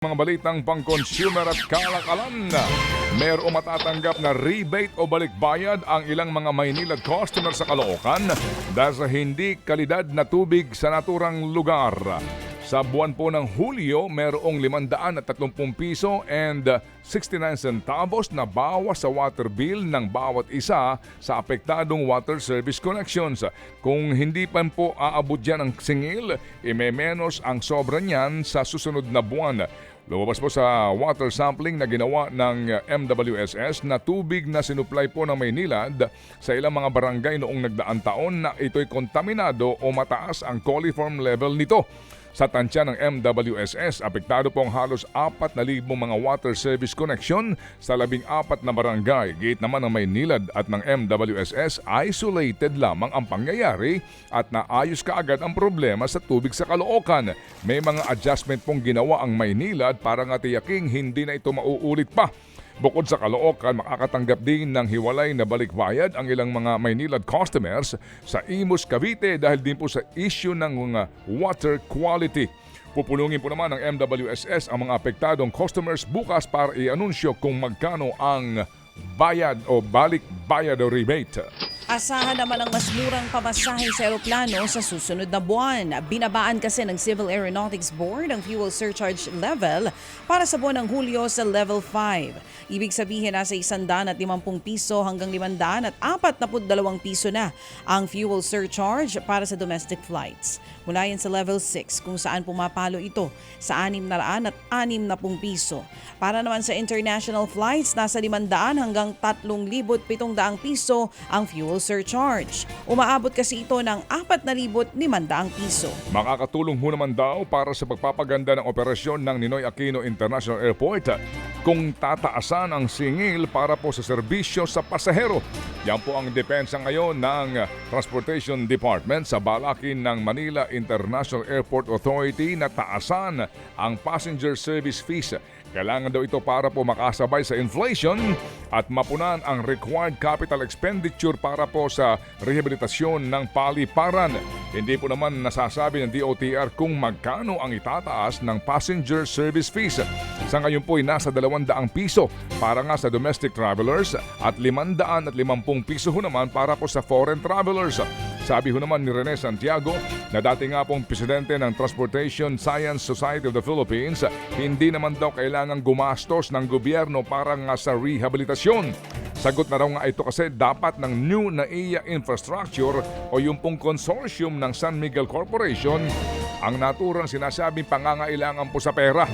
Mga balitang pang-consumer at kalakalan. Mayroong matatanggap na rebate o balikbayad ang ilang mga Maynilad customer sa Caloocan dahil sa hindi kalidad na tubig sa naturang lugar. Sa buwan po ng Hulyo, mayroong 530 piso and 69 centavos na bawas sa water bill ng bawat isa sa apektadong water service connections. Kung hindi pa po aabot dyan ang singil, imemenos ang sobra niyan sa susunod na buwan. Lumabas po sa water sampling na ginawa ng MWSS na tubig na sinuplay po ng Maynilad sa ilang mga barangay noong nagdaang taon na ito'y kontaminado o mataas ang coliform level nito. Sa tansya ng MWSS, apektado po ang halos 4,000 mga water service connection sa 14 na barangay. Gate naman ng Maynilad at ng MWSS, isolated lamang ang pangyayari at naayos kaagad ang problema sa tubig sa Caloocan. May mga adjustment pong ginawa ang Maynilad para nga tiyaking hindi na ito mauulit pa. Bukod sa Caloocan, makakatanggap din ng hiwalay na balikbayad ang ilang mga Maynilad customers sa Imus, Cavite dahil din po sa issue ng mga water quality. Pupulungin po naman ng MWSS ang mga apektadong customers bukas para i-anunsyo kung magkano ang bayad o balik bayad o rebate. Asahan naman ang mas murang pamasahe sa eroplano sa susunod na buwan. Binabaan kasi ng Civil Aeronautics Board ang fuel surcharge level para sa buwan ng Hulyo sa level 5. Ibig sabihin nasa 150 piso hanggang 500 at 42 piso na ang fuel surcharge para sa domestic flights. Mula yan sa level 6 kung saan pumapalo ito sa 600 at 60 piso. Para naman sa international flights, nasa 500 hanggang 3,700 piso ang fuel surcharge. Umaabot kasi ito ng 4,500 piso. Makakatulong ho naman daw para sa pagpapaganda ng operasyon ng Ninoy Aquino International Airport kung tataasan ang singil para po sa serbisyo sa pasahero. Yan po ang depensa ngayon ng Transportation Department sa balakin ng Manila International Airport Authority na taasan ang passenger service fees. Kailangan daw ito para po makasabay sa inflation at mapunan ang required capital expenditure para po sa rehabilitasyon ng paliparan. Hindi po naman nasasabi ng DOTR kung magkano ang itataas ng passenger service fees. Sa ngayon po ay nasa 200 piso para nga sa domestic travelers at 500 at 50 piso naman para po sa foreign travelers. Sabi ho naman ni Rene Santiago na dati nga pong presidente ng Transportation Science Society of the Philippines, hindi naman daw kailangan gumastos ng gobyerno para nga sa rehabilitasyon. Sagot na raw nga ito kasi dapat ng new NAIA infrastructure o yung pong consortium ng San Miguel Corporation ang naturang sinasabing pangangailangan po sa pera.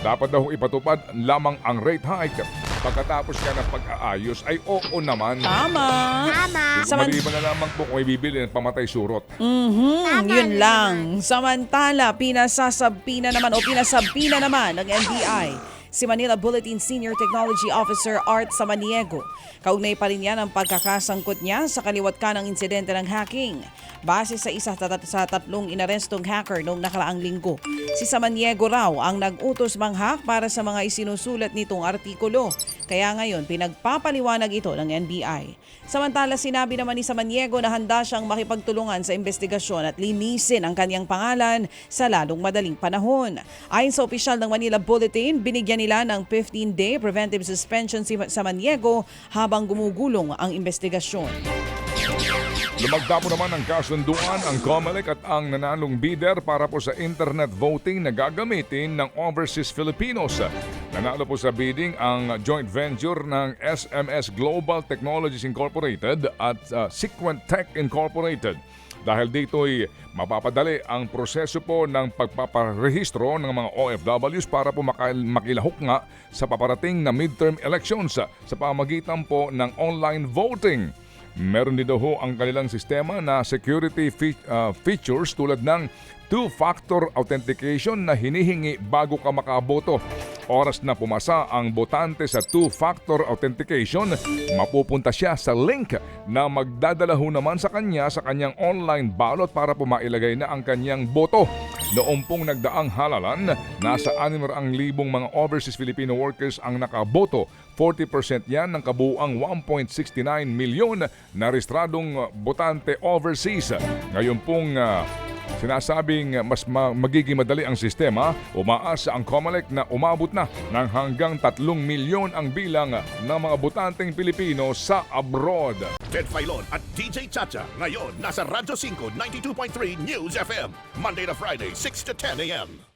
Dapat daw ipatupad lamang ang rate hike. Pagkatapos ka ng pag-aayos ay oo naman. Tama. Tama. Saman- Maliban na lamang po kung may bibili ng pamatay surot. Mhm, yun lang. Samantala, pinasasabpi na naman o pinasabpi na naman ng NBI si Manila Bulletin Senior Technology Officer Art Samaniego. Kaugnay pa rin yan ang pagkakasangkot niya sa kaliwat ka ng insidente ng hacking. Base sa isa sa tatlong inarestong hacker noong nakaraang linggo. Si Samaniego raw ang nag-utos manghak para sa mga isinusulat nitong artikulo. Kaya ngayon, pinagpapaliwanag ito ng NBI. Samantala, sinabi naman ni Samaniego na handa siyang makipagtulungan sa investigasyon at linisin ang kanyang pangalan sa lalong madaling panahon. Ayon sa opisyal ng Manila Bulletin, binigyan nila ng 15-day preventive suspension si Samaniego habang gumugulong ang investigasyon. Lumagda po naman ang kasunduan ang COMELEC at ang nanalong bidder para po sa internet voting na gagamitin ng Overseas Filipinos. Nanalo po sa bidding ang joint venture ng SMS Global Technologies Incorporated at uh, Sequent Tech Incorporated. Dahil dito'y mapapadali ang proseso po ng pagpaparehistro ng mga OFWs para po makilahok nga sa paparating na midterm elections sa pamagitan po ng online voting. Meron din daw ho ang kanilang sistema na security fe- uh, features tulad ng two-factor authentication na hinihingi bago ka makaboto. Oras na pumasa ang botante sa two-factor authentication, mapupunta siya sa link na magdadala ho naman sa kanya sa kanyang online ballot para po mailagay na ang kanyang boto. Noong pong nagdaang halalan, nasa 600,000 mga overseas Filipino workers ang nakaboto 40% yan ng kabuuang 1.69 milyon na rehistradong botante overseas. Ngayon pong ah, Sinasabing mas ma- magiging madali ang sistema, umaasa ang COMELEC na umabot na ng hanggang 3 milyon ang bilang ng mga botanteng Pilipino sa abroad. Ted Filon at DJ Chacha. Ngayon, nasa Radyo 5, 92.3 News FM. Monday to Friday, 6 to 10 a.m.